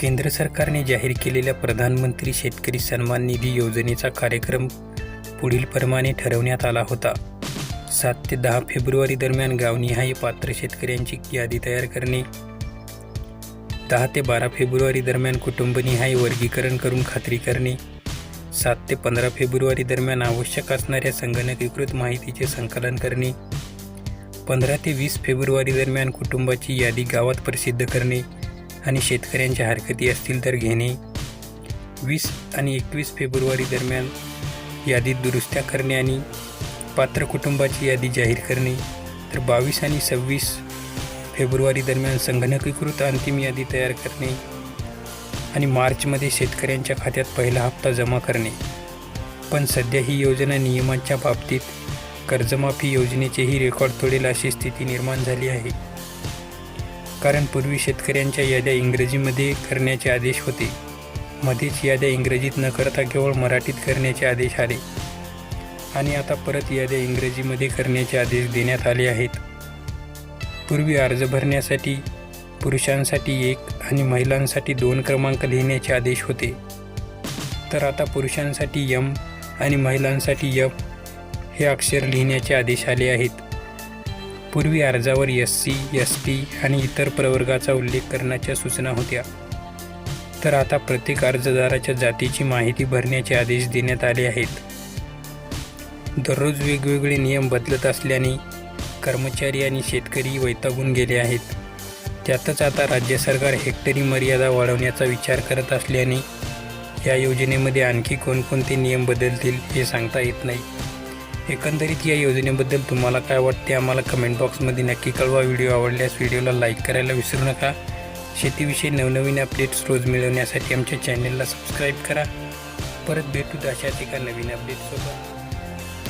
केंद्र सरकारने जाहीर केलेल्या प्रधानमंत्री शेतकरी सन्मान निधी योजनेचा कार्यक्रम पुढील प्रमाणे ठरवण्यात आला होता. सात ते दहा फेब्रुवारी दरम्यान गावनिहाय पात्र शेतकऱ्यांची यादी तयार करणे. दहा ते बारा फेब्रुवारी दरम्यान कुटुंबनिहाय वर्गीकरण करून खात्री करणे. सात ते पंधरा फेब्रुवारी दरम्यान आवश्यक असणाऱ्या संगणकीकृत माहितीचे संकलन करणे. पंधरा ते वीस फेब्रुवारी दरम्यान कुटुंबाची यादी गावात प्रसिद्ध करणे. आणि शेतकऱ्यांच्या हरकती असतील तर घेणे. वीस आणि एकवीस फेब्रुवारी दरम्यान यादीत दुरुस्त्या करणे आणि पात्र कुटुंबाची यादी जाहीर करणे. तर बावीस आणि सव्वीस फेब्रुवारी दरम्यान संगणकीकृत अंतिम यादी तयार करणे आणि मार्चमध्ये शेतकऱ्यांच्या खात्यात पहिला हप्ता जमा करणे. पण सध्या ही योजना नियमांच्या बाबतीत कर्जमाफी योजनेचेही रेकॉर्ड तोडेल अशी स्थिती निर्माण झाली आहे. कारण पूर्वी शेतकऱ्यांच्या याद्या इंग्रजीमध्ये करण्याचे आदेश होते. मध्येच याद्या इंग्रजीत न करता केवळ मराठीत करण्याचे आदेश आले. आणि आता परत याद्या इंग्रजीमध्ये करण्याचे आदेश देण्यात आले आहेत. पूर्वी अर्ज भरण्यासाठी पुरुषांसाठी एक आणि महिलांसाठी दोन क्रमांक लिहिण्याचे आदेश होते. तर आता पुरुषांसाठी यम आणि महिलांसाठी यप हे अक्षर लिहिण्याचे आदेश आले आहेत. पूर्वी अर्जावर एस सी एस टी आणि इतर प्रवर्गाचा उल्लेख करण्याच्या सूचना होत्या. तर आता प्रत्येक अर्जदाराच्या जातीची माहिती भरण्याचे आदेश देण्यात आले आहेत. दररोज वेगवेगळे नियम बदलत असल्याने कर्मचारी आणि शेतकरी वैतागून गेले आहेत. त्यातच आता राज्य सरकार हेक्टरी मर्यादा वाढवण्याचा विचार करत असल्याने या योजनेमध्ये आणखी कोणकोणते नियम बदलतील हे सांगता येत नाही. एकंदरीत या योजनेबद्दल तुम्हाला काय वाटते आम्हाला कमेंट बॉक्समध्ये नक्की कळवा. व्हिडिओ आवडल्यास व्हिडिओला लाईक करायला विसरू नका. शेतीविषयी नवनवीन अपडेट्स रोज मिळवण्यासाठी आमच्या चॅनलला सबस्क्राईब करा. परत भेटू अशाच एका नवीन अपडेटसोबत